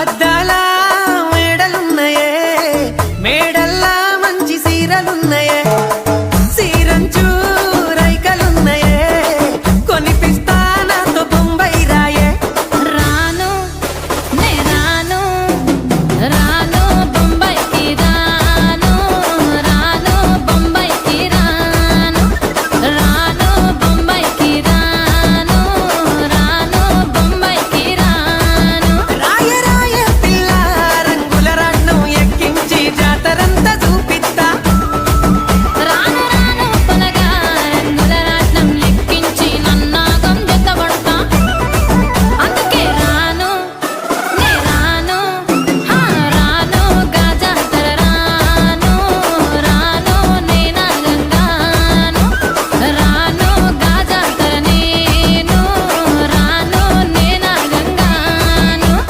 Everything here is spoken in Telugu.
అద్దాల మేడలున్నాయే మేడల్లా మంచి సీరలున్నాయే.